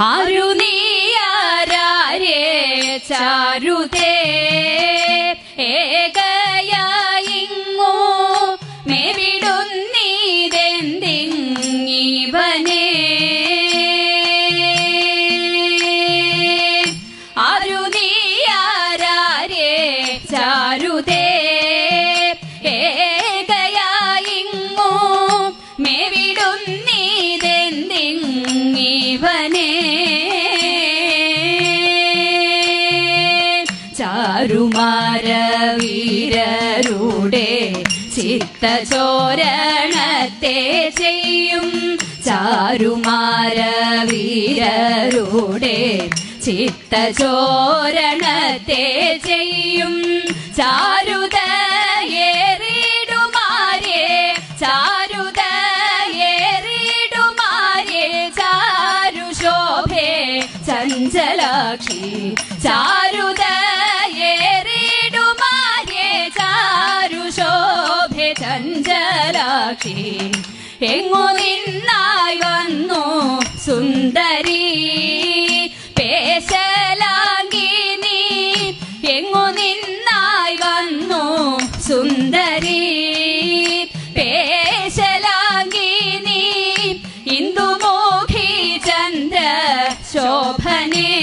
ആരു നീയാരേ ചാരുതേ? ചാരുമാരവീരരുടെ ചിത്തചോരണത്തെ ചെയ്യും ചാരുമാരവീരരുടെ ചിത്തചോരണത്തെ ചെയ്യും ചാരുതയേറിടുമാരേ ചാരുതയേറിടുമാരേ ചാരുശോഭേ ചഞ്ചലാക്ഷി ചാരുതയേറിടുമാരേ ചഞ്ചലാക്ഷി എങ്ങു നിന്നായി വന്നു സുന്ദരി. പേശലാങ്കിനി എങ്ങു നിന്നായി വന്നു സുന്ദരി. പേശലാങ്കിനി ഇന്ദുമോഖി ചന്ദ്ര ശോഭനേ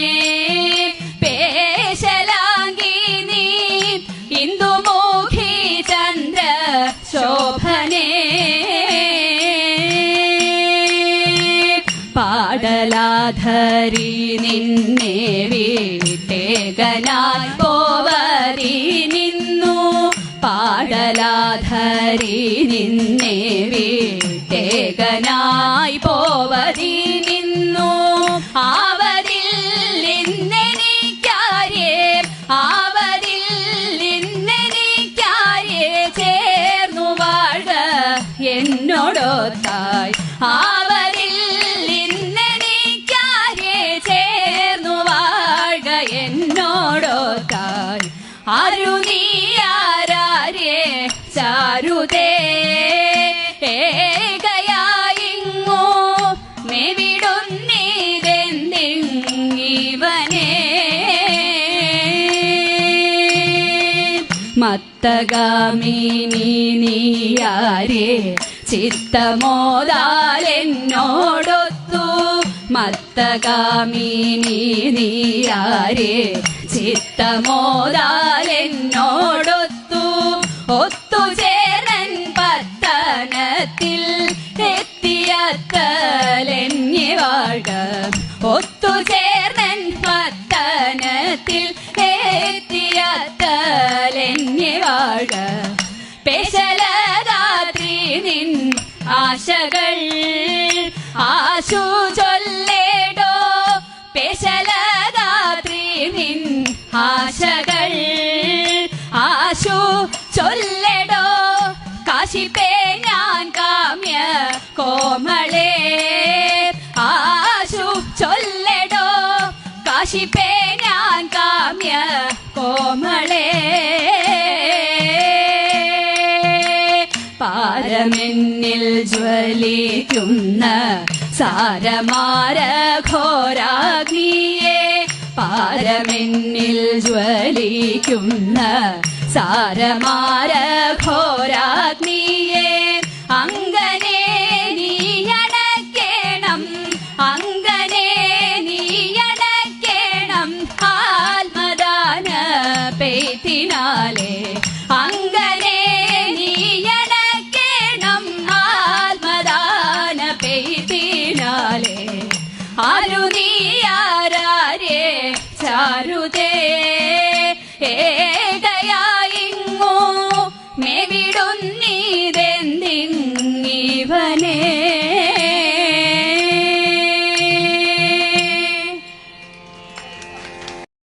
പാടലാധരി നിന്നെ വീട്ടേകനായി പോവരി നിന്നു. പാടലാധരി നിന്നെ വീട്ടേകനായി പോവരി നിന്നു. ആവതിൽ ആരാരേ? ചാരുതേ നീയാരേ ചിത്തമോദാലെന്നോടൊത്തു മത്തകാമിനി നീയാരേ ചിത്തമോദാലെന്നോടൊത്തു ഒത്തുചേരൻ പത്തനത്തിൽ എത്തിയത്തലെന്നി വാഴ ഒത്തുചേർന്നൻ പത്തനത്തിൽ എത്തിയത്തലെന്നി വാഴ പേശലരാത്രി നിൻ ആശകൾ ആശു കാശിപ്പേ ഞാൻ പാരമെന്നിൽ ജ്വലിക്കുന്ന സാരമാര ഘോരാഗ്നിയെ പാരമെന്നിൽ ജ്വലിക്കുന്ന സാരമാര ഘോരാഗ്നിയെ ചാരുതേ